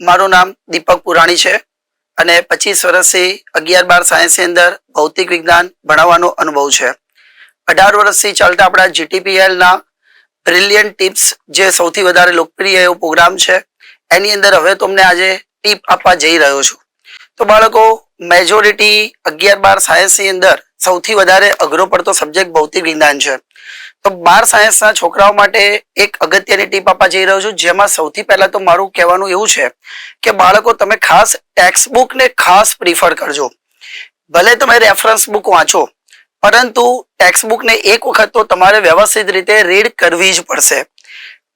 મારું નામ દીપક પુરાણી છે અને પચીસ વર્ષથી અગિયાર બાર સાયન્સની અંદર ભૌતિક વિજ્ઞાન ભણાવવાનો અનુભવ છે. અઢાર વર્ષથી ચાલતા આપણા જીટીપીએલના બ્રિલિયન્ટ ટિપ્સ જે સૌથી વધારે લોકપ્રિય એવો પ્રોગ્રામ છે, એની અંદર હવે તમને આજે ટીપ આપવા જઈ રહ્યો છું. તો બાળકો મેજોરિટી અગિયાર બાર સાયન્સની અંદર સૌથી વધારે અઘરો પડતો સબ્જેક્ટ ભૌતિક વિજ્ઞાન છે. તો બાર સાયન્સના છોકરાઓ માટે એક અગત્યની ટીપ આપવા જઈ રહ્યો છું. જેમાં સૌથી પહેલા તો મારું કહેવાનું એવું છે કે બાળકો, તમે ખાસ ટેક્સ્ટ બુકને ખાસ પ્રિફર કરજો. ભલે તમે રેફરન્સ બુક વાંચો, પરંતુ ટેક્સ્ટ બુકને એક વખત તો તમારે વ્યવસ્થિત રીતે રીડ કરવી જ પડશે.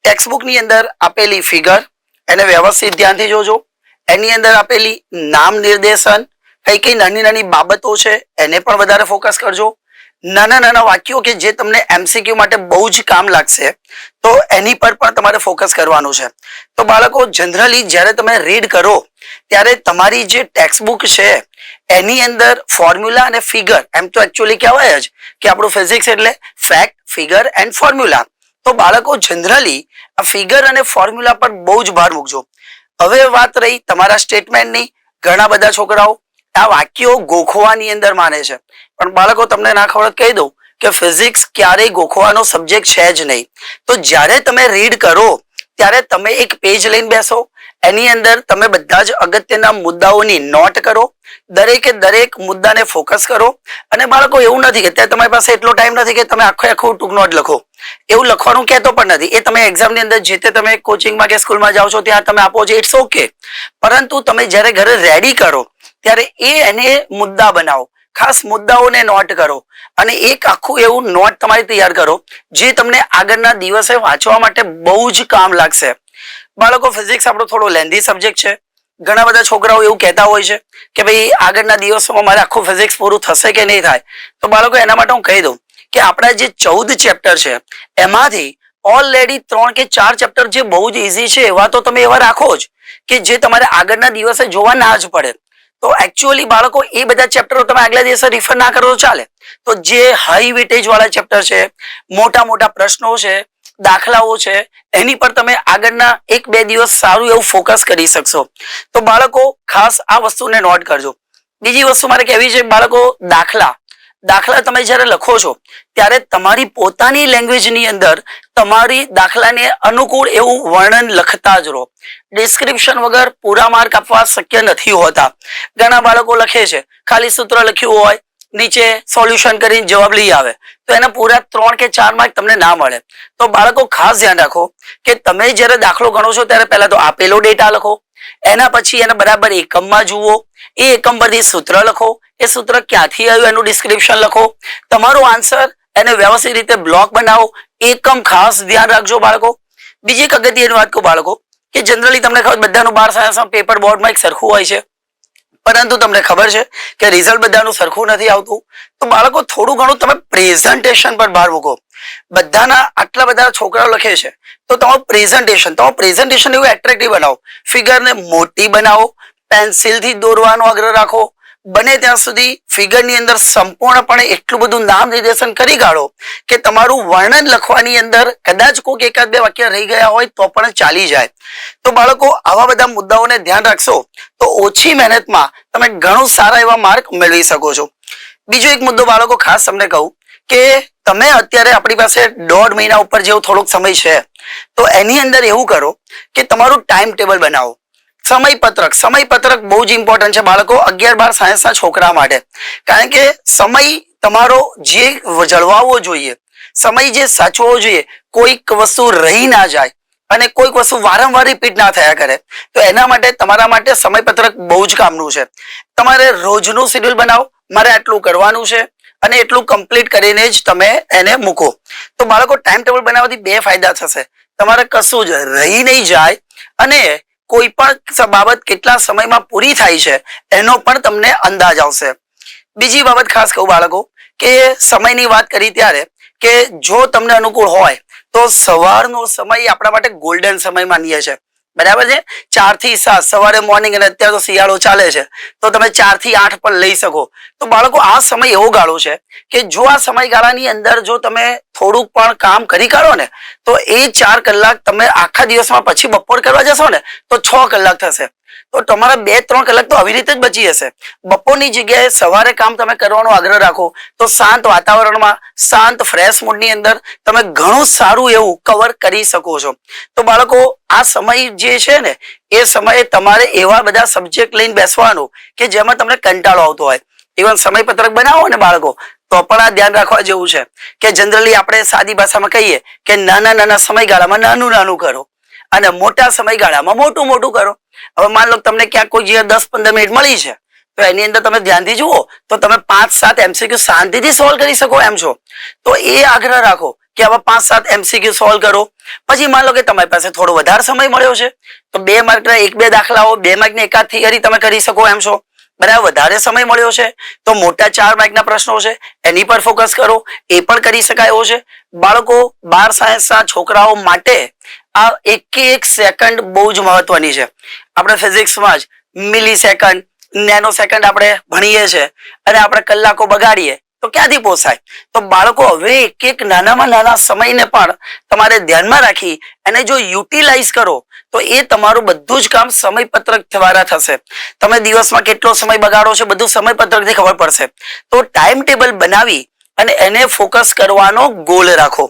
ટેક્સ્ટ બુકની અંદર આપેલી ફિગર એને વ્યવસ્થિત ધ્યાનથી જોજો. એની અંદર આપેલી નામ નિર્દેશન, કઈ કઈ નાની નાની બાબતો છે, એને પણ વધારે ફોકસ કરજો. નાના નાના વાક્યો કે જે તમને એમસીક્યુ માટે બહુ જ કામ લાગશે, તો એની પર પણ તમારે ફોકસ કરવાનું છે. તો બાળકો જનરલી જ્યારે તમે રીડ કરો, ત્યારે તમારી જે ટેક્સ્ટ બુક છે, એની અંદર ફોર્મ્યુલા અને ફિગર એમ તો એકચ્યુઅલી કહેવાય જ કે આપણું ફિઝિક્સ એટલે ફેક્ટ ફિગર એન્ડ ફોર્મ્યુલા તો બાળકો જનરલી આ ફિગર અને ફોર્મ્યુલા પર બહુ જ ભાર મૂકજો. હવે વાત રહી તમારા સ્ટેટમેન્ટની ઘણા બધા છોકરાઓ આ વાક્યો ગોખવાની અંદર માને છે. પણ બાળકો, તમને ના ખબર કહી દઉં કે ફિઝિક્સ ક્યારેય ગોખવાનો સબ્જેક્ટ છે જ નહીં. તો જ્યારે તમે રીડ કરો, ત્યારે તમે એક પેજ લઈને બેસો. એની અંદર તમે બધા જ અગત્યના મુદ્દાઓની નોટ કરો. દરેકે દરેક મુદ્દાને ફોકસ કરો. અને બાળકો, એવું નથી કે ત્યાં તમારી પાસે એટલો ટાઈમ નથી કે તમે આખો આખું ટૂંક નોટ લખો. એવું લખવાનું કહેતો પણ નથી. એ તમે એક્ઝામની અંદર જે તે તમે કોચિંગમાં કે સ્કૂલમાં જાઓ છો, ત્યાં તમે આપો છો ઇટ્સ ઓકે પરંતુ તમે જ્યારે ઘરે રેડી કરો ત્યારે એ એને મુદ્દા બનાવો. ખાસ મુદ્દાઓને નોટ કરો અને એક આખું એવું નોટ તમારે તૈયાર કરો, જે તમને આગળના દિવસે વાંચવા માટે બહુ જ કામ લાગશે. બાળકો ફિઝિક્સ આપણો થોડો લેન્ધી સબ્જેક્ટ છે. ઘણા બધા છોકરાઓ એવું કહેતા હોય છે કે ભાઈ આગળના દિવસોમાં મારે આખું ફિઝિક્સ પૂરું થશે કે નહીં થાય? તો બાળકો, એના માટે હું કહી દઉં કે આપણા જે ચૌદ ચેપ્ટર છે, એમાંથી ઓલરેડી ત્રણ કે ચાર ચેપ્ટર જે બહુ જ ઇઝી છે, એવા તો તમે એવા રાખો જ કે જે તમારે આગળના દિવસે જોવા ના જ પડે. તો એકચ્યુઅલી બાળકો, એ બધા ચેપ્ટરો તમે આગલા દિવસે રિફર ના કરો ચાલે. તો જે હાઈ વેટેજ વાળા ચેપ્ટર છે, મોટા મોટા પ્રશ્નો છે, દાખલાઓ છે, એની પર તમે આગળના એક બે દિવસ સારું એવું ફોકસ કરી શકશો. તો બાળકો, ખાસ આ વસ્તુને નોટ કરજો. બીજી વસ્તુ મારે કહેવી છે, બાળકો, દાખલા. દાખલા તમે જ્યારે લખો છો, ત્યારે તમારી પોતાની લેંગ્વેજની અંદર તમારી દાખલાને અનુકૂળ એવું વર્ણન લખતા જ રહો. ડિસ્ક્રિપ્શન વગર પૂરા માર્ક આપવા શક્ય નથી હોતા. ઘણા બાળકો લખે છે, ખાલી સૂત્ર લખ્યું હોય, નીચે સોલ્યુશન કરીને જવાબ લઈ આવે, તો એના પૂરા ત્રણ કે ચાર માર્ક તમને ના મળે. તો બાળકો ખાસ ધ્યાન રાખો કે તમે જ્યારે દાખલો ગણો છો, ત્યારે પહેલા તો આપેલો ડેટા લખો, એના પછી એને બરાબર એકમમાં જુઓ એ એકમ પરથી સૂત્ર લખો. એ સૂત્ર ક્યાંથી આવ્યું એનું ડિસ્ક્રિપ્શન લખો. તમારો આન્સર એને વ્યવસ્થિત રીતે બ્લોક બનાવો. એકમ ખાસ ધ્યાન રાખજો બાળકો. બીજી એક અગત્યની વાત કહું બાળકો, કે જનરલી તમને ખબર બધાનું બાર સાયન્સમાં પેપર બોર્ડમાં એક સરખું હોય છે. પરંતુ તમને ખબર છે કે રિઝલ્ટ બધાનું સરખું નથી આવતું. તો બાળકો, થોડું ઘણું તમે પ્રેઝન્ટેશન પર ભાર મૂકો. બધાના આટલા બધા છોકરાઓ લખે છે. તો તમારું પ્રેઝન્ટેશન તમારું પ્રેઝન્ટેશન એવું એટ્રેક્ટિવ બનાવો. ફિગરને મોટી બનાવો. પેન્સિલથી દોરવાનો આગ્રહ રાખો. બને ત્યાં સુધી ફિગરની અંદર સંપૂર્ણપણે એટલું બધું નામ નિર્દેશન કરી કાઢો કે તમારું વર્ણન લખવાની અંદર કદાચ કોઈક એકાદ બે વાક્ય રહી ગયા હોય તો પણ ચાલી જાય. તો બાળકો, આવા બધા મુદ્દાઓને ધ્યાન રાખશો તો ઓછી મહેનતમાં તમે ઘણું સારા એવા માર્ક મેળવી શકો છો. બીજો એક મુદ્દો બાળકો, ખાસ તમને કહું કે તમે અત્યારે આપણી પાસે દોઢ મહિના ઉપર જેવો થોડોક સમય છે. તો એની અંદર એવું કરો કે તમારું ટાઈમ ટેબલ બનાવો. સમયપત્રક. સમયપત્રક બહુ જ ઇમ્પોર્ટન્ટ છે બાળકો. અગિયાર બાર સાયન્સના છોકરા માટે. કારણ કે સમય તમારો જે જળવાવો જોઈએ, સમય જે સાચવવો જોઈએ, કોઈક વસ્તુ રહી ના જાય અને કોઈક વસ્તુ વારંવાર રિપીટ ના થયા કરે, તો એના માટે તમારા માટે સમયપત્રક બહુ જ કામનું છે. તમારે રોજનું શેડ્યુલ બનાવો, મારે આટલું કરવાનું છે અને એટલું કમ્પ્લીટ કરીને જ તમે એને મૂકો. તો બાળકો ટાઈમ ટેબલ બનાવવાથી બે ફાયદા થશે. તમારે કશું જ રહી નહીં જાય અને કોઈ પણ બાબત કેટલા સમયમાં પૂરી થાય છે, એનો પણ તમને અંદાજ આવશે. બીજી બાબત ખાસ કહું બાળકો, કે સમયની વાત કરી ત્યારે, કે જો તમને અનુકૂળ હોય, તો સવારનો સમય આપણા માટે ગોલ્ડન સમય માનીએ છે બરાબર છે? ચારથી સાત, સવારે મોર્નિંગ અને અત્યારે તો શિયાળો ચાલે છે. તો તમે ચારથી આઠ પણ લઈ શકો. તો બાળકો, આ સમય એવો ગાળો છે કે જો આ સમયગાળાની અંદર જો તમે થોડુંક પણ કામ કરી કાઢો ને, તો એ ચાર કલાક તમે આખા દિવસમાં પછી બપોર કરવા જશો ને, તો છ કલાક થશે. તો તમારા બે ત્રણ કલાક તો આવી રીતે જ બચી જશે બપોરની જગ્યાએ સવારે કામ તમે કરવાનો આગ્રહ રાખો તો શાંત વાતાવરણમાં, શાંત ફ્રેશ મૂડની અંદર તમે ઘણું સારું એવું કવર કરી શકો છો. તો બાળકો, આ સમય જે છે ને, એ સમયે તમારે એવા બધા સબ્જેક્ટ લઈને બેસવાનું કે જેમાં તમને કંટાળો આવતો હોય. ઇવન સમયપત્રક બનાવો ને બાળકો, તો પણ આ ધ્યાન રાખવા જેવું છે કે જનરલી આપણે સાદી ભાષામાં કહીએ કે નાના નાના સમયગાળામાં નાનું નાનું કરો. અને મોટા સમયગાળામાં મોટું મોટું કરો. હવે માન લો તમને ક્યાંક કોઈ દસ પંદર મિનિટ મળી છે, તો એની અંદર તમે ધ્યાનથી જુઓ, તો તમે પાંચ સાત એમસીક્યુ શાંતિથી સોલ્વ કરી શકો એમ છો. તો એ આગ્રહ રાખો કે હવે પાંચ સાત એમસીક્યુ સોલ્વ કરો. પછી માન લો કે તમારી પાસે થોડો વધારે સમય મળ્યો છે, તો બે માર્કના એક બે દાખલાઓ, બે માર્કની એકાદ થિયરી તમે કરી શકો એમ છો. બરાબર વધારે સમય મળ્યો છે, તો મોટા ચાર માર્કના પ્રશ્નો છે, એની પર ફોકસ કરો, એ પણ કરી શકાય એવો છે. બાળકો, બાર સાયન્સના છોકરાઓ માટે આ એક એક સેકન્ડ બહુ જ મહત્વની છે. આપણે ફિઝિક્સમાં જ મિલી સેકન્ડ નેનો સેકન્ડ આપણે ભણીએ છીએ અને આપણે કલાકો બગાડીએ, તો ક્યાંથી પોસાય? તો બાળકો હવે એક એક નાનામાં નાના સમયને પણ તમારે ધ્યાનમાં રાખી અને જો યુટિલાઇઝ કરો, તો એ તમારું બધું જ કામ સમયપત્રક દ્વારા થશે. તમે દિવસમાં કેટલો સમય બગાડો છો બધું સમયપત્રકથી ખબર પડશે. તો ટાઈમ ટેબલ બનાવી અને એને ફોકસ કરવાનો ગોલ રાખો.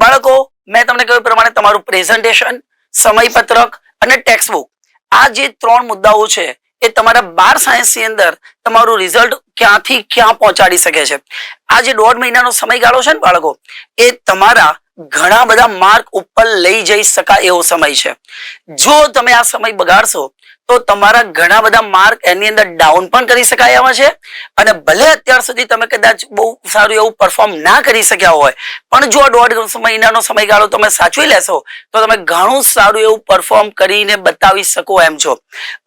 બાળકો, મેં તમને કહ્યું પ્રમાણે તમારું પ્રેઝન્ટેશન, સમયપત્રક અને ટેક્સ્ટ બુક આ જે ત્રણ મુદ્દાઓ છે, એ તમારા બાર સાયન્સની અંદર તમારું રિઝલ્ટ ક્યાંથી ક્યાં પહોંચાડી શકે છે. આ જે દોઢ મહિનાનો સમયગાળો છે ને બાળકો, એ તમારા ઘણા બધા માર્ક ઉપર લઈ જઈ શકાય એવો સમય છે. જો તમે આ સમય બગાડશો તો તમારા ઘણા બધા માર્ક એની અંદર ડાઉન પણ કરી શકાય એવા છે. અને ભલે અત્યાર સુધી તમે કદાચ બહુ સારું એવું પરફોર્મ ના કરી શક્યા હોય, પણ જો દોઢ મહિનાનો સમયગાળો તમે સાચવી લેશો, તો તમે ઘણું સારું એવું પરફોર્મ કરીને બતાવી શકો એમ છો.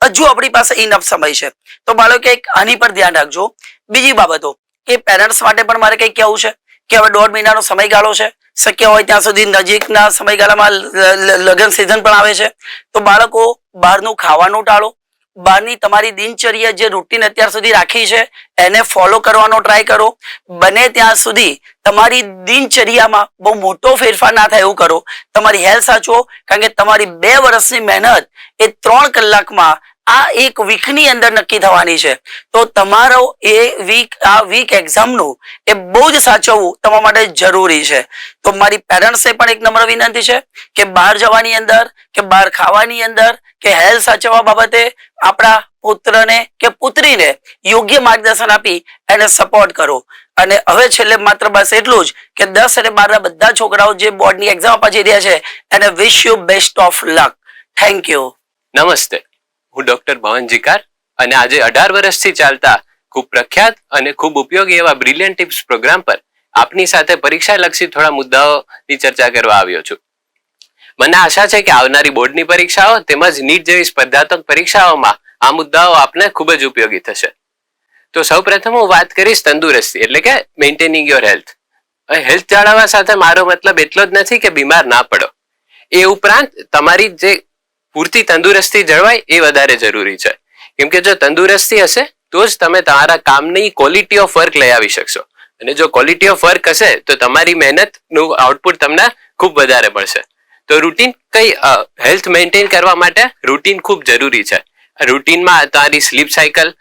હજુ આપણી પાસે ઇનફ સમય છે, તો બાળકો એક આની પર ધ્યાન રાખજો. બીજી બાબતો, કે પેરેન્ટ્સ માટે પણ મારે કંઈક કહેવું છે? કે હવે દોઢ મહિનાનો સમયગાળો છે શક્ય હોય ત્યાં સુધી નજીકના સમયગાળામાં લગ્ન સિઝન પણ આવે છે. તો બાળકો, બહારનું ખાવાનું ટાળો. બહારની તમારી દિનચર્યા જે રૂટીન અત્યાર સુધી રાખી છે, એને ફોલો કરવાનો ટ્રાય કરો. બને ત્યાં સુધી તમારી દિનચર્યામાં બહુ મોટો ફેરફાર ના થાય એવું કરો. તમારી હેલ્થ સાચવો, કારણ કે તમારી બે વર્ષની મહેનત એ ત્રણ કલાકમાં આ એક વીકની અંદર નક્કી થવાની છે. તો તમારો એ વીક આ વીક એક્ઝામનું એ બહુ જ સાચવવું તમારા માટે જરૂરી છે. તો મારી પેરેન્ટ્સને પણ એક નમ્ર વિનંતી છે કે બહાર જવાની અંદર, કે બહાર ખાવાની અંદર, કે હેલ્થ સાચવવા બાબતે આપણા પુત્રને કે પુત્રીને યોગ્ય માર્ગદર્શન આપી એને સપોર્ટ કરો. અને હવે છેલ્લે માત્ર બસ એટલું જ કે દસ અને બારના બધા છોકરાઓ જે બોર્ડની એક્ઝામ આપવા જઈ રહ્યા છે, એને wish you best of luck thank you નમસ્તે. હું ડોક્ટર ભવન જીકાર અને આજે અઢાર વર્ષથી ચાલતા ખૂબ પ્રખ્યાત અને ખૂબ ઉપયોગી એવા બ્રિલિયન્ટ ટિપ્સ પ્રોગ્રામ પર આપની સાથે પરીક્ષા લક્ષી થોડા મુદ્દાઓની ચર્ચા કરવા આવ્યો છું. મને આશા છે કે આવનારી બોર્ડની પરીક્ષાઓ તેમજ નીટ જેવી સ્પર્ધાત્મક પરીક્ષાઓમાં આ મુદ્દાઓ આપને ખૂબ જ ઉપયોગી થશે. તો સૌપ્રથમ હું વાત કરીશ તંદુરસ્તી એટલે કે મેન્ટેનિંગ યોર હેલ્થ હેલ્થ જાળવવા સાથે મારો મતલબ એટલો જ નથી કે બીમાર ના પડો. એ ઉપરાંત તમારી જે પૂરતી તંદુરસ્તી જળવાય એ વધારે જરૂરી છે. કેમ કે જો તંદુરસ્તી હશે, તો જ તમે તમારા કામની ક્વોલિટી ઓફ વર્ક લઈ આવી શકશો. અને જો ક્વોલિટી ઓફ વર્ક હશે, તો તમારી મહેનતનું આઉટપુટ તમને ખૂબ વધારે મળશે. તો રૂટીન કઈ હેલ્થ મેન્ટેન કરવા માટે રૂટીન ખૂબ જરૂરી છે. રૂટીનમાં તમારી સ્લીપ સાયકલ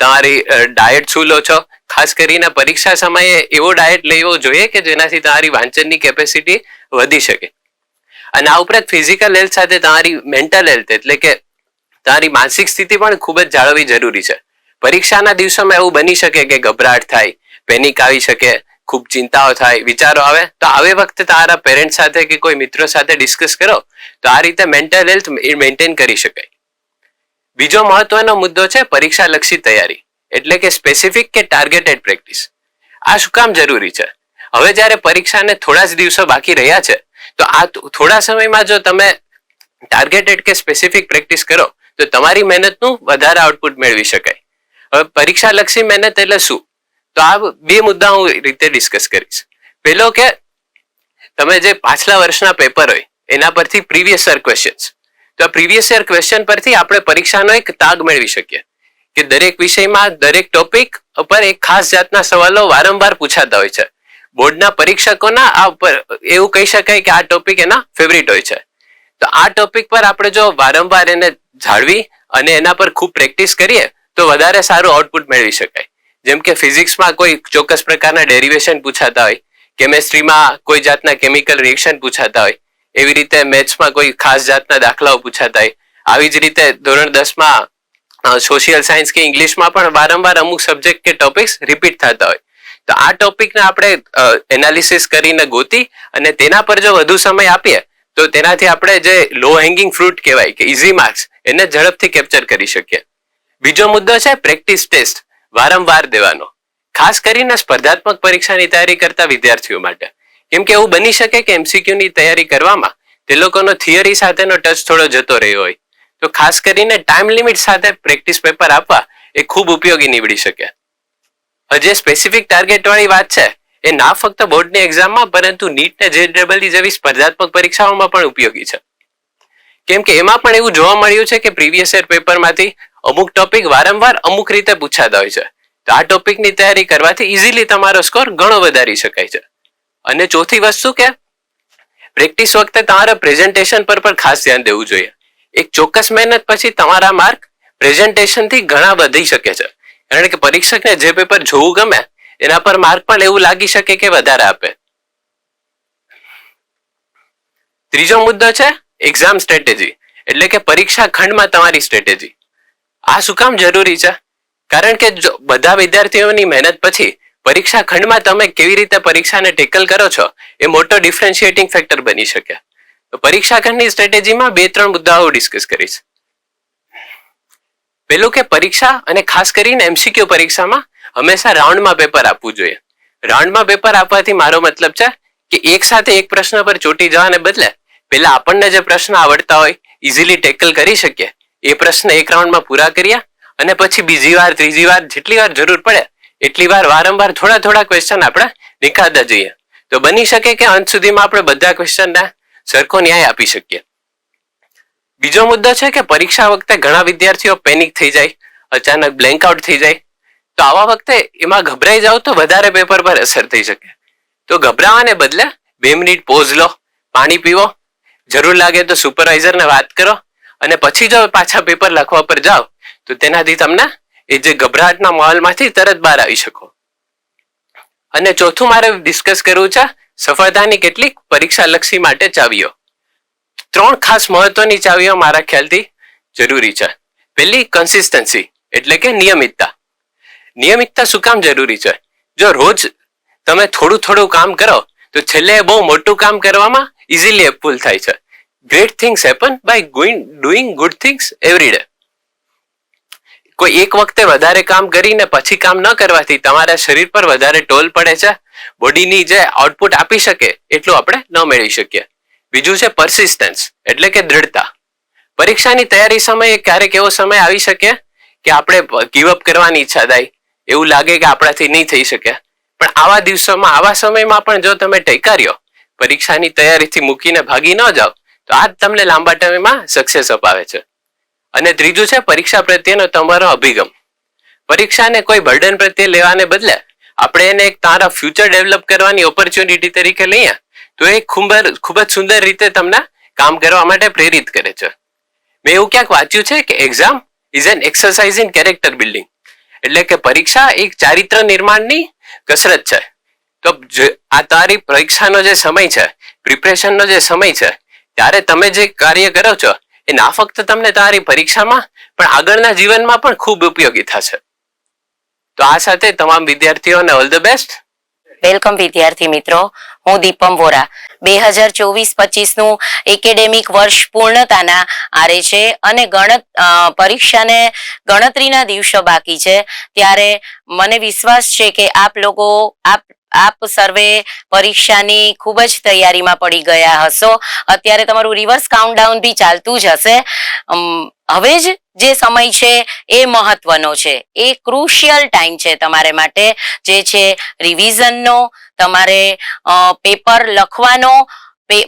તમારી ડાયટ શું લો છો? ખાસ કરીને પરીક્ષા સમયે એવો ડાયટ લેવો જોઈએ કે જેનાથી તમારી વાંચનની કેપેસિટી વધી શકે. અને આ ઉપરાંત ફિઝિકલ હેલ્થ સાથે તમારી મેન્ટલ હેલ્થ એટલે કે તમારી માનસિક સ્થિતિ પણ ખૂબ જ જાળવવી જરૂરી છે. પરીક્ષાના દિવસોમાં એવું બની શકે કે ગભરાટ થાય પેનિક આવી શકે, ખૂબ ચિંતાઓ થાય, વિચારો આવે, તો આવે વખતે તમારા પેરેન્ટ સાથે કે કોઈ મિત્રો સાથે ડિસ્કસ કરો, તો આ રીતે મેન્ટલ હેલ્થ મેન્ટેન કરી શકાય. બીજો મહત્વનો મુદ્દો છે પરીક્ષા લક્ષી તૈયારી, એટલે કે સ્પેસિફિક કે ટાર્ગેટેડ પ્રેક્ટિસ આ શું કામ જરૂરી છે? હવે જ્યારે પરીક્ષાને થોડા જ દિવસો બાકી રહ્યા છે તો આ થોડા સમયમાં જો તમે ટાર્ગેટેડ કે સ્પેસિફિક પ્રેક્ટિસ કરો, તો તમારી મહેનતનું વધારે આઉટપુટ મેળવી શકાય. હવે પરીક્ષા લક્ષી મહેનત એટલે શું? તો આ બે મુદ્દા હું રીતે ડિસ્કસ કરીશ. પેલો કે તમે જે પાછલા વર્ષના પેપર હોય, એના પરથી પ્રીવિયસ યર ક્વેશ્ચન્સ તો પ્રીવિયસ યર ક્વેશ્ચન પરથી આપણે પરીક્ષાનો એક તાગ મેળવી શકીએ. કે દરેક વિષયમાં દરેક ટોપિક ઉપર એક ખાસ જાતના સવાલો વારંવાર પૂછાતા હોય છે. બોર્ડના પરીક્ષકોના આ ઉપર એવું કહી શકાય કે આ ટોપિક એના ફેવરિટ હોય છે. તો આ ટોપિક પર આપણે જો વારંવાર એને જાળવી અને એના પર ખૂબ પ્રેક્ટિસ કરીએ, તો વધારે સારું આઉટપુટ મેળવી શકાય. જેમ કે ફિઝિક્સમાં કોઈ ચોક્કસ પ્રકારના ડેરિવેશન પૂછાતા હોય કેમેસ્ટ્રીમાં કોઈ જાતના કેમિકલ રિએક્શન પૂછાતા હોય, એવી રીતે મેથ્સમાં કોઈ ખાસ જાતના દાખલાઓ પૂછાતા હોય, આવી જ રીતે ધોરણ દસમાં સોશિયલ સાયન્સ કે ઇંગ્લિશમાં પણ વારંવાર અમુક સબ્જેક્ટ કે ટોપિક્સ રિપીટ થતા હોય. તો આ ટોપિકને આપણે એનાલિસિસ કરીને ગોતી અને તેના પર જો વધુ સમય આપીએ, તો તેનાથી આપણે જે લો હેંગિંગ ફ્રૂટ કહેવાય કે ઇઝી માર્ક્સ એને ઝડપથી કેપ્ચર કરી શકીએ. બીજો મુદ્દો છે પ્રેક્ટિસ ટેસ્ટ વારંવાર દેવાનો. ખાસ કરીને સ્પર્ધાત્મક પરીક્ષાની તૈયારી કરતા વિદ્યાર્થીઓ માટે. કેમ કે એવું બની શકે કે એમસીક્યુ ની તૈયારી કરવામાં તે લોકોનો થિયરી સાથેનો ટચ થોડો જતો રહ્યો હોય. તો ખાસ કરીને ટાઈમ લિમિટ સાથે પ્રેક્ટિસ પેપર આપવા એ ખૂબ ઉપયોગી નીવડી શકે. હજી સ્પેસિફિક ટાર્ગેટ વાળી વાત છે, એ ના ફક્ત બોર્ડની એક્ઝામમાં પરંતુ નીટ ને જે જેવી સ્પર્ધાત્મક પરીક્ષાઓમાં પણ ઉપયોગી છે. કેમ કે એમાં પણ એવું જોવા મળ્યું છે કે પ્રીવિયસ યર પેપરમાંથી અમુક ટોપિક વારંવાર અમુક રીતે પૂછાતા હોય છે. તો આ ટોપિકની તૈયારી કરવાથી ઇઝીલી તમારો સ્કોર ઘણો વધારી શકાય છે. અને ચોથી વસ્તુ કે પ્રેક્ટિસ વખતે તમારે પ્રેઝન્ટેશન પર પણ ખાસ ધ્યાન દેવું જોઈએ. એક ચોક્કસ મહેનત પછી તમારા માર્ક પ્રેઝન્ટેશનથી ઘણા વધી શકે છે. કારણ કે પરીક્ષકને જે પેપર જોવું ગમે, એના પર માર્ક પણ એવું લાગી શકે કે વધારે આપે. ત્રીજો મુદ્દો છે એક્ઝામ સ્ટ્રેટેજી એટલે કે પરીક્ષા ખંડમાં તમારી સ્ટ્રેટેજી આ શું કામ જરૂરી છે? કારણ કે બધા વિદ્યાર્થીઓની મહેનત પછી પરીક્ષા ખંડમાં તમે કેવી રીતે પરીક્ષાને ટેકલ કરો છો, એ મોટો ડિફરન્શિએટિંગ ફેક્ટર બની શકે. તો પરીક્ષા ખંડની સ્ટ્રેટેજીમાં બે ત્રણ મુદ્દાઓ ડિસ્કસ કરીશ. પેલું કે પરીક્ષા અને ખાસ કરીને એમસીક્યુ પરીક્ષામાં હંમેશા રાઉન્ડમાં પેપર આપવું જોઈએ. રાઉન્ડમાં પેપર આપવાથી મારો મતલબ છે કે એક સાથે એક પ્રશ્ન પર ચોટી જવાને બદલે પેલા આપણને જે પ્રશ્ન આવડતા હોય ઇઝીલી ટેકલ કરી શકીએ. એ પ્રશ્ન એક રાઉન્ડમાં પૂરા કર્યા અને પછી બીજી વાર, ત્રીજી વાર, જેટલી વાર જરૂર પડે, એટલી વાર વારંવાર થોડા થોડા ક્વેશ્ચન આપણે નીકાળતા જઈએ. તો બની શકે કે અંત સુધીમાં આપણે બધા ક્વેશ્ચનને સરખો ન્યાય આપી શકીએ. બીજો મુદ્દો છે કે પરીક્ષા વખતે ઘણા વિદ્યાર્થીઓ પેનિક થઈ જાય, અચાનક બ્લેન્ક આઉટ થઈ જાય. તો આવા વખતે એમાં ગભરાઈ જાવ તો વધારે પેપર પર અસર થઈ શકે. તો ગભરાવાને બદલે બે મિનિટ પોઝ લો, પાણી પીવો. જરૂર લાગે તો સુપરવાઇઝરને વાત કરો. અને પછી જો પાછા પેપર લખવા પર જાઓ, તો તેનાથી તમને એ જે ગભરાટના માહોલમાંથી તરત બહાર આવી શકો. અને ચોથું મારે ડિસ્કસ કરવું છે, સફળતાની કેટલીક પરીક્ષાલક્ષી માટે ચાવીઓ. ત્રણ ખાસ મહત્વની ચાવીઓ મારા ખ્યાલથી જરૂરી છે. પહેલી કન્સિસ્ટન્સી એટલે કે નિયમિતતા. નિયમિતતા શું કામ જરૂરી છે? જો રોજ તમે થોડું થોડું કામ કરો, તો છેલ્લે બહુ મોટું કામ કરવામાં ઇઝીલી એપુલ થાય છે. Great things happen by going doing good things every day કોઈ એક વખતે વધારે કામ કરીને પછી કામ ન કરવાથી તમારા શરીર પર વધારે ટોલ પડે છે. બોડીની જે આઉટપુટ આપી શકે, એટલું આપણે ન મેળવી શકીએ. બીજું છે પરસિસ્ટન્સ એટલે કે દ્રઢતા. પરીક્ષાની તૈયારી સમયે ક્યારેક એવો સમય આવી શકે કે આપણે ગીવઅપ કરવાની ઈચ્છા થાય. એવું લાગે કે આપણાથી નહીં થઈ શકે. પણ આવા દિવસોમાં, આવા સમયમાં પણ જો તમે ટેકાર્યો, પરીક્ષાની તૈયારીથી મૂકીને ભાગી ન જાઓ, તો આ જ તમને લાંબા ટાઈમમાં સક્સેસ અપાવે છે. અને ત્રીજું છે પરીક્ષા પ્રત્યેનો તમારો અભિગમ. પરીક્ષાને કોઈ બર્ડન પ્રત્યે લેવાને બદલે આપણે એને એક તારા ફ્યુચર ડેવલપ કરવાની ઓપોર્ચ્યુનિટી તરીકે લઈએ તો એ ખૂબ ખૂબ જ સુંદર રીતે તમને કામ કરવા માટે પ્રેરિત કરે છે. મેં એવું ક્યાંક વાંચ્યું છે કે exam is an exercise in character building એટલે કે પરીક્ષા એક ચારિત્ર નિર્માણની કસરત છે. તો આ તારી પરીક્ષાનો જે સમય છે પ્રિપરેશનનો જે સમય છે, ત્યારે તમે જે કાર્ય કરો છો, એ ના ફક્ત તમને તમારી પરીક્ષામાં, પણ આગળના જીવનમાં પણ ખૂબ ઉપયોગી થશે. તો આ સાથે તમામ વિદ્યાર્થીઓને ઓલ ધ બેસ્ટ વેલકમ વિદ્યાર્થી મિત્રો, હું દીપમ વોરા. બે હજાર ચોવીસ પચીસનું એકેડેમિક વર્ષ પૂર્ણતાના આરે છે અને ગણત પરીક્ષાને ગણતરીના દિવસો બાકી છે. ત્યારે મને વિશ્વાસ છે કે આપ લોકો, આપ આપ સર્વે પરીક્ષાની ખૂબ જ તૈયારીમાં પડી ગયા હશો. અત્યારે તમારું રિવર્સ કાઉન્ટડાઉન બી ચાલતું જ હશે. હવે જ જે સમય છે એ મહત્વનો છે. એ ક્રુશિયલ ટાઈમ છે તમારે માટે. જે છે રિવિઝનનો તમારે પેપર લખવાનો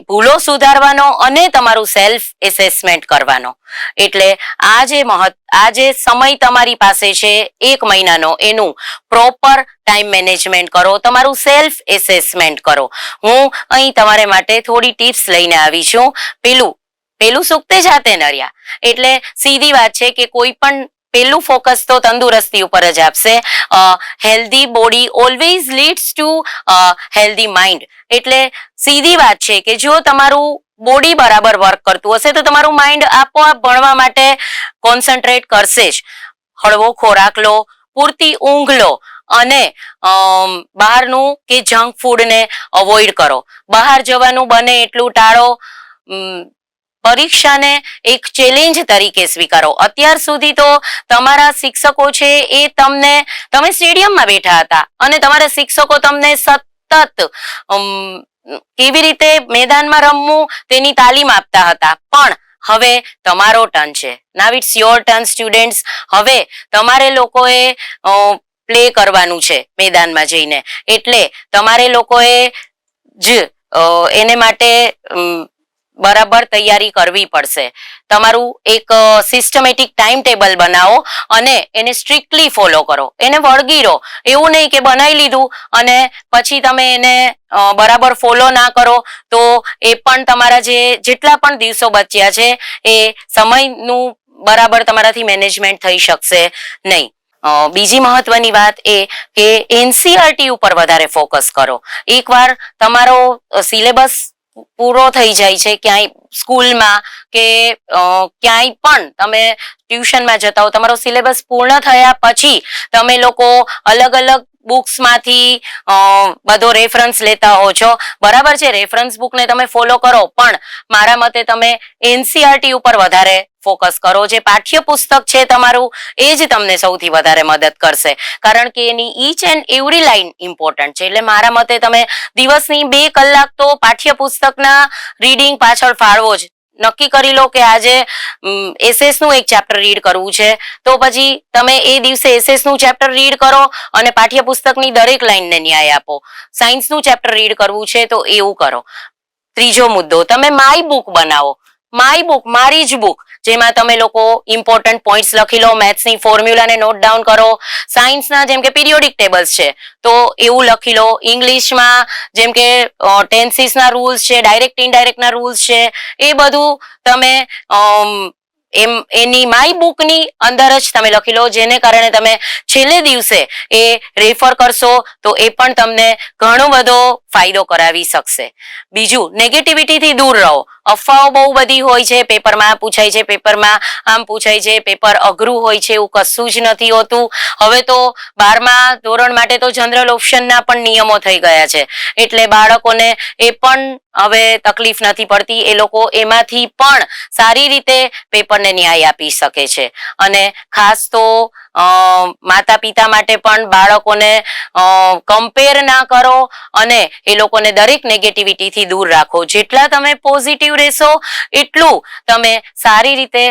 ભૂલો સુધારવાનો અને તમારું સેલ્ફ એસેસમેન્ટ કરવાનો. એટલે આ જે મહત્વ, આ જે સમય તમારી પાસે છે એક મહિનાનો, એનું પ્રોપર ટાઈમ મેનેજમેન્ટ કરો, તમારું સેલ્ફ એસેસમેન્ટ કરો. હું અહીં તમારે માટે થોડી ટિપ્સ લઈને આવી છું પેલું પેલું સુખતે જાતે નર્યા. એટલે સીધી વાત છે કે કોઈ પણ પેલું ફોકસ તો તંદુરસ્તી ઉપર જ આપશે. Healthy body always leads to healthy mind એટલે સીધી વાત છે કે જો તમારું બોડી બરાબર વર્ક કરતું હશે તો તમારું માઇન્ડ આપોઆપ ભણવા માટે કોન્સન્ટ્રેટ કરશે જ. હળવો ખોરાક લો, પૂરતી ઊંઘ લો અને બહારનું કે જંક ફૂડને અવોઇડ કરો. બહાર જવાનું બને એટલું ટાળો. પરીક્ષાને એક ચેલેન્જ તરીકે સ્વીકારો. અત્યાર સુધી તો તમારા શિક્ષકો છે એ તમને, તમે સ્ટેડિયમમાં બેઠા હતા અને તમારા શિક્ષકો તમને સતત કેવી રીતે મેદાનમાં રમવું તેની તાલીમ આપતા હતા. પણ હવે તમારો ટર્ન છે. Now it's your turn students હવે તમારે લોકોએ પ્લે કરવાનું છે મેદાનમાં જઈને. એટલે તમારે લોકોએ જ એને માટે બરાબર તૈયારી કરવી પડશે. તમારું એક સિસ્ટમેટિક ટાઈમ ટેબલ બનાવો અને એને સ્ટ્રિક્ટલી ફોલો કરો. એને વળગી રહો. એવું નહીં કે બનાવી લીધું અને પછી તમે એને બરાબર ફોલો ના કરો તો એ પણ તમારા જે, જેટલા પણ દિવસો બચ્યા છે એ સમયનું બરાબર તમારાથી મેનેજમેન્ટ થઈ શકશે નહીં. બીજી મહત્વની વાત એ કે એનસીઆરટી ઉપર વધારે ફોકસ કરો. એકવાર તમારો સિલેબસ પૂરો થઈ જાય છે ક્યાંય સ્કૂલમાં કે ક્યાંય પણ તમે ટ્યુશનમાં જતા હો, તમારો સિલેબસ પૂર્ણ થયા પછી તમે લોકો અલગ અલગ બુક્સમાંથી બધો રેફરન્સ લેતા હો છો. બરાબર છે, રેફરન્સ બુકને તમે ફોલો કરો, પણ મારા મતે તમે એનસીઆરટી ઉપર વધારે ફોકસ કરો. જે પાઠ્યપુસ્તક છે તમારું, એ જ તમને સૌથી વધારે મદદ કરશે. કારણ કે એની each and every line important છે. એટલે મારા મતે તમે દિવસની બે કલાક તો પાઠ્યપુસ્તકના રીડિંગ પાછળ ફાળવો જ. નક્કી કરી લો કે આજે એસએસનું એક ચેપ્ટર રીડ કરવું છે. તો પછી તમે એ દિવસે એસએસનું ચેપ્ટર રીડ કરો અને પાઠ્યપુસ્તકની દરેક લાઈનને ન્યાય આપો. સાયન્સનું ચેપ્ટર રીડ કરવું છે તો એવું કરો. ત્રીજો મુદ્દો, તમે માય બુક બનાવો. માય બુક મારી જ બુક જેમાં તમે લોકો ઇમ્પોર્ટન્ટ પોઈન્ટ્સ લખી લો મેથ્સની ફોર્મ્યુલાને નોટ ડાઉન કરો સાયન્સના જેમ કે પીરિયોડિક ટેબલ્સ છે, તો એવું લખી લો. ઇંગ્લિશમાં જેમ કે ટેન્સીસના રૂલ્સ છે ડાયરેક્ટ ઇનડાયરેક્ટના રૂલ્સ છે, એ બધું તમે એમ, એની માય બુકની અંદર જ તમે લખી લો, જેને કારણે તમે છેલ્લે દિવસે એ રેફર કરશો, તો એ પણ તમને ઘણો બધો ફાયદો કરાવી શકશે. બીજું નેગેટિવિટીથી દૂર રહો. અફવાઓ બહુ બધી હોય છે, પેપરમાં પૂછાય છે, પેપરમાં આમ પૂછાય છે, પેપર અઘરું હોય છે, એવું કશું જ નથી હોતું. હવે તો બારમા ધોરણ માટે તો જનરલ ઓપ્શનના પણ નિયમો થઈ ગયા છે. એટલે બાળકોને એ પણ હવે તકલીફ નથી પડતી. એ લોકો એમાંથી પણ સારી રીતે પેપરને ન્યાય આપી શકે છે. અને ખાસ તો માતા પિતા માટે પણ બાળકોને કમ્પેર ના કરો અને એ લોકોને દરેક નેગેટિવિટીથી દૂર રાખો. જેટલા તમે પોઝિટિવ રહેશો, એટલું તમે સારી રીતે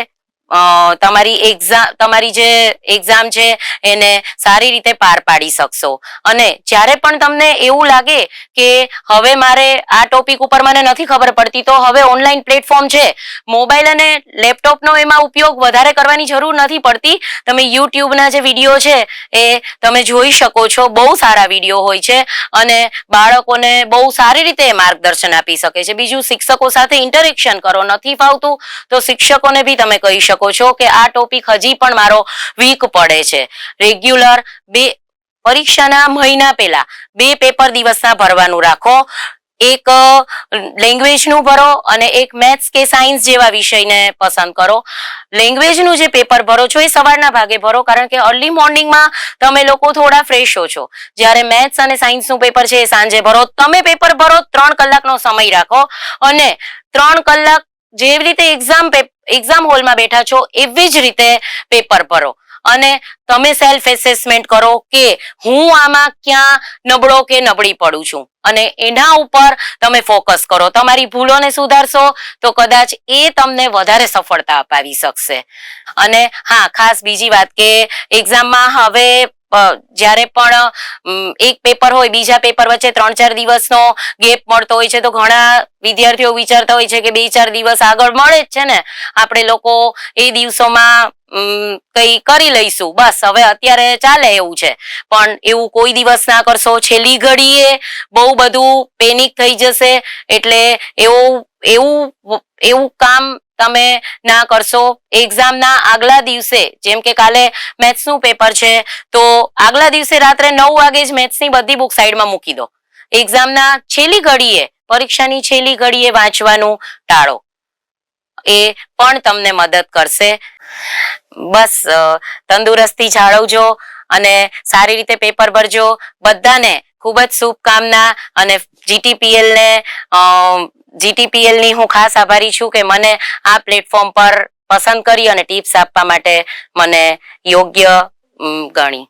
તમારી એક્ઝામ તમારી જે એક્ઝામ છે એને સારી રીતે પાર પાડી શકશો. અને જ્યારે પણ તમને એવું લાગે કે હવે મારે આ ટોપિક ઉપર મને નથી ખબર પડતી, તો હવે ઓનલાઈન પ્લેટફોર્મ છે. મોબાઈલ અને લેપટોપનો એમાં ઉપયોગ વધારે કરવાની જરૂર નથી પડતી. તમે યુટ્યુબના જે વીડિયો છે એ તમે જોઈ શકો છો. બહુ સારા વીડિયો હોય છે અને બાળકોને બહુ સારી રીતે માર્ગદર્શન આપી શકે છે. બીજું શિક્ષકો સાથે ઇન્ટરેક્શન કરો. નથી ફાવતું તો શિક્ષકોને બી તમે કહી શકો છો કે આ ટોપિક હજી પણ મારો વીક પડે છે. રેગ્યુલર બે પરીક્ષાના મહિના પહેલા બે પેપર દિવસના ભરવાનું રાખો. એક લેંગ્વેજનું ભરો અને એક મેથ્સ કે સાયન્સ જેવા વિષયને પસંદ કરો. લેંગ્વેજનું જે પેપર ભરો છો એ સવારના ભાગે ભરો કારણ કે અર્લી મોર્નિંગમાં તમે લોકો થોડા ફ્રેશ હો છો. જ્યારે મેથ્સ અને સાયન્સનું પેપર છે એ સાંજે ભરો. તમે પેપર ભરો, ત્રણ કલાકનો સમય રાખો અને ત્રણ કલાક જેવી રીતે એક્ઝામ એક્ઝામ હોલમાં બેઠા છો, એવી જ રીતે પેપર ભરો. અને તમે સેલ્ફ એસેસમેન્ટ કરો કે હું આમાં ક્યાં નબળો કે નબળી પડું છું. અને એના ઉપર તમે ફોકસ કરો. તમારી ભૂલોને સુધારશો તો કદાચ એ તમને વધારે સફળતા અપાવી શકશે. અને હા, ખાસ બીજી વાત કે એક્ઝામમાં હવે જ્યારે પણ એક પેપર હોય, બીજા પેપર વચ્ચે ત્રણ ચાર દિવસનો ગેપ મળતો હોય છે, તો ઘણા વિદ્યાર્થીઓ વિચારતા હોય છે કે બે ચાર દિવસ આગળ મળે જ છે ને. આપણે લોકો એ દિવસોમાં કઈ કરી લઈશું. બસ, હવે અત્યારે ચાલે એવું છે. પણ એવું કોઈ દિવસ ના કરશો. છેલ્લી ઘડીએ બહુ બધું પેનિક થઈ જશે એટલે એવું એવું એવું કામ તમે ના કરશો. એક્ઝામના આગલા દિવસે, જેમ કે કાલે મેથ્સનું પેપર છે, તો આગલા દિવસે રાત્રે નવ વાગે જ મેથ્સની બધી બુક સાઈડમાં મૂકી દો. એક્ઝામના છેલ્લી ઘડીએ, પરીક્ષાની છેલ્લી ઘડીએ વાંચવાનું ટાળો. એ પણ તમને મદદ કરશે. બસ તંદુરસ્તી જાળવજો અને સારી રીતે પેપર ભરજો. બધાને ખૂબ જ શુભકામના અને જીટીપીએલ ને જીટીપીએલની હું ખાસ આભારી છું કે મને આ પ્લેટફોર્મ પર પસંદ કરી અને ટિપ્સ આપવા માટે મને યોગ્ય ગણી.